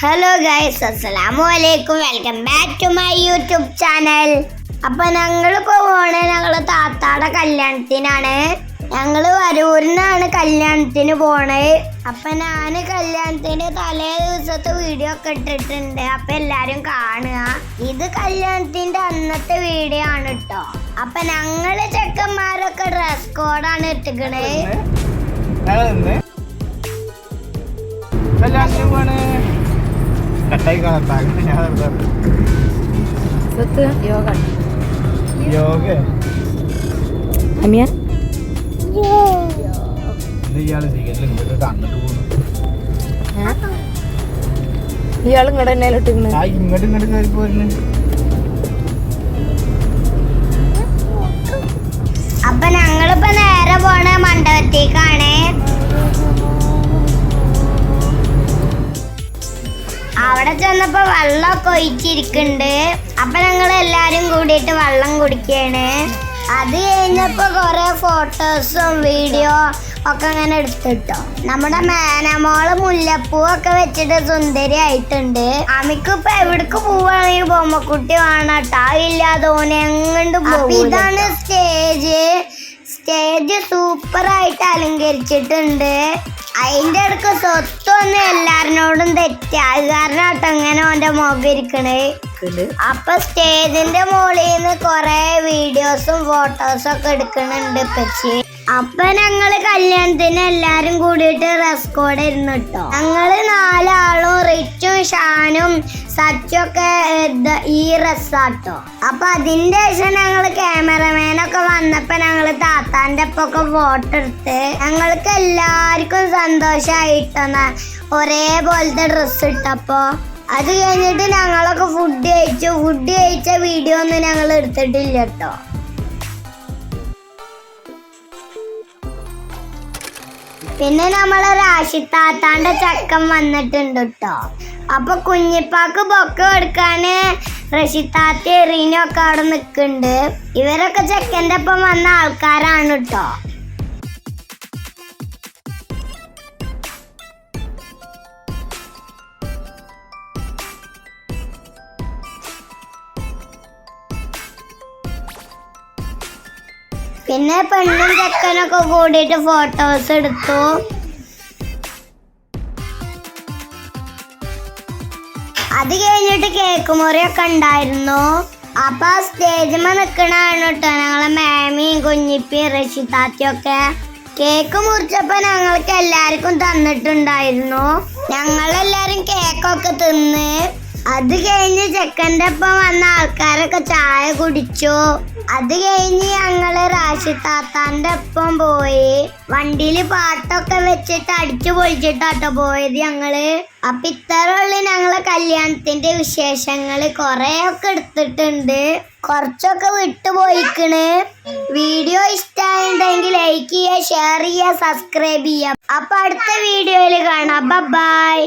Hello guys അസ്സലാമു അലൈക്കും welcome back to my YouTube channel അപ്പൊ ഞങ്ങൾ പോവാണ് ഞങ്ങൾ താത്താടെ കല്യാണത്തിനാണ്. ഞങ്ങൾ വരൂരിന്നാണ് കല്യാണത്തിന് പോണേ. അപ്പൊ ഞാൻ കല്യാണത്തിന്റെ തലേ ദിവസത്തെ വീഡിയോ ഒക്കെ ഇട്ടിട്ടുണ്ട്. അപ്പൊ എല്ലാരും കാണുക. ഇത് കല്യാണത്തിന്റെ അന്നത്തെ വീഡിയോ ആണ് കേട്ടോ അപ്പൊ ഞങ്ങൾ ചെക്കന്മാരൊക്കെ ഡ്രസ് കോഡാണ് ഇട്ടിക്കണേ. കല്യാണത്തിന് പോണ് കട്ടായി കാണത്താ ഞാൻ വെറുതെ സത്ത് യോഗ. യോഗ? അമിയ? ഇയാൾ സ്വീകരിച്ചില്ല ഇങ്ങോട്ട് അങ്ങോട്ട് പോകുന്നു ഇയാൾ ഇങ്ങടെ തന്നെ ഇട്ടിരുന്നു? ആ ഇങ്ങോട്ട് ഇങ്ങോട്ട് കയറി പോരുന്നു. അപ്പൊ ഞങ്ങളിപ്പോ നേരെ പോണ വെള്ളമൊക്കെ ഒഴിച്ചിരിക്കുന്നുണ്ട് അപ്പൊ ഞങ്ങൾ എല്ലാരും കൂടിയിട്ട് വെള്ളം കുടിക്കാണ്. അത് കഴിഞ്ഞപ്പോ കൊറേ ഫോട്ടോസും വീഡിയോ ഒക്കെ അങ്ങനെ എടുത്തിട്ടോ. നമ്മുടെ മേനമോൾ മുല്ലപ്പൂ ഒക്കെ വെച്ചിട്ട് സുന്ദരി ആയിട്ടുണ്ട് അമിക്കിപ്പൊ എവിടേക്ക് പോവാണെങ്കിൽ ബൊമ്മക്കുട്ടി കേട്ടോ ഇല്ലാതെ ഓനെ എങ്ങണ്ട് ഇതാണ് സ്റ്റേജ്. സ്റ്റേജ് സൂപ്പറായിട്ട് അലങ്കരിച്ചിട്ടുണ്ട്. അതിന്റെ അടുക്ക് സ്വത്തൊന്നും എല്ലാരോടും തെറ്റാ. അത് കാരണം കേട്ടോ ഇങ്ങനെ ഓന്റെ മുഖം ഇരിക്കണേ. അപ്പൊ സ്റ്റേജിന്റെ മുകളിൽ നിന്ന് കൊറേ വീഡിയോസും ഫോട്ടോസും ഒക്കെ എടുക്കണുണ്ട് പച്ചി അപ്പൊ ഞങ്ങൾ കല്യാണത്തിന് എല്ലാരും കൂടിയിട്ട് ഡ്രസ് കോഡ് ഇരുന്നു ഞങ്ങൾ നാലാളും റിച്ചും ഷാനും സച്ചും ഒക്കെ ഈ ഡ്രസ്സാട്ടോ അപ്പൊ അതിന്റെ ശേഷം ഞങ്ങൾ ക്യാമറമാനൊക്കെ വന്നപ്പോ ഞങ്ങൾ താത്താന്റെ ഒപ്പൊക്കെ ഫോട്ടോ എടുത്ത് ഞങ്ങൾക്ക് എല്ലാവർക്കും സന്തോഷമായിട്ടോ ഒരേപോലത്തെ ഡ്രസ്സ് ഇട്ടപ്പോ അത് കഴിഞ്ഞിട്ട് ഞങ്ങളൊക്കെ ഫുഡ് കഴിച്ചു. ഫുഡ് കഴിച്ച വീഡിയോ ഒന്നും ഞങ്ങൾ എടുത്തിട്ടില്ല കേട്ടോ പിന്നെ നമ്മളെ രാശിത്താത്താന്റെ ചക്കൻ വന്നിട്ടുണ്ട് കേട്ടോ അപ്പൊ കുഞ്ഞിപ്പാക്ക് ബൊക്ക കൊടുക്കാന് റഷിത്താത്തി എറീനും ഒക്കെ അവിടെ നിൽക്കുന്നുണ്ട്. ഇവരൊക്കെ ചെക്കന്റെ ഒപ്പം വന്ന ആൾക്കാരാണ് കേട്ടോ പിന്നെ പെണ്ണും ചെക്കനൊക്കെ കൂടിയിട്ട് ഫോട്ടോസ് എടുത്തു. അത് കഴിഞ്ഞിട്ട് കേക്ക് മുറിയൊക്കെ ഉണ്ടായിരുന്നു. അപ്പൊ ആ സ്റ്റേജിമ നിക്കണാണ് കേട്ടോ ഞങ്ങളെ മാമിയും കുഞ്ഞിപ്പിയും റഷിതാത്തിയും ഒക്കെ. കേക്ക് മുറിച്ചപ്പോ ഞങ്ങൾക്ക് എല്ലാവർക്കും തന്നിട്ടുണ്ടായിരുന്നു. ഞങ്ങളെല്ലാരും കേക്കൊക്കെ തിന്ന്. അത് കഴിഞ്ഞ് ചെക്കന്റെ ഒപ്പം വന്ന ആൾക്കാരൊക്കെ ചായ കുടിച്ചു. അത് കഴിഞ്ഞ് ഞങ്ങൾ റാഷി താത്താന്റെ ഒപ്പം പോയി. വണ്ടിയിൽ പാട്ടൊക്കെ വെച്ചിട്ട് അടിച്ചു പൊളിച്ചിട്ടാട്ടോ പോയത് ഞങ്ങൾ. അപ്പൊ ഇത്തരമുള്ള ഞങ്ങളെ കല്യാണത്തിന്റെ വിശേഷങ്ങൾ. കൊറേ ഒക്കെ എടുത്തിട്ടുണ്ട്. കുറച്ചൊക്കെ വിട്ടുപോയിക്കണ് വീഡിയോ ഇഷ്ടമായിട്ടുണ്ടെങ്കിൽ ലൈക്ക് ചെയ്യുക ഷെയർ ചെയ്യുക സബ്സ്ക്രൈബ് ചെയ്യാം അപ്പൊ അടുത്ത വീഡിയോയിൽ കാണാം. ബൈ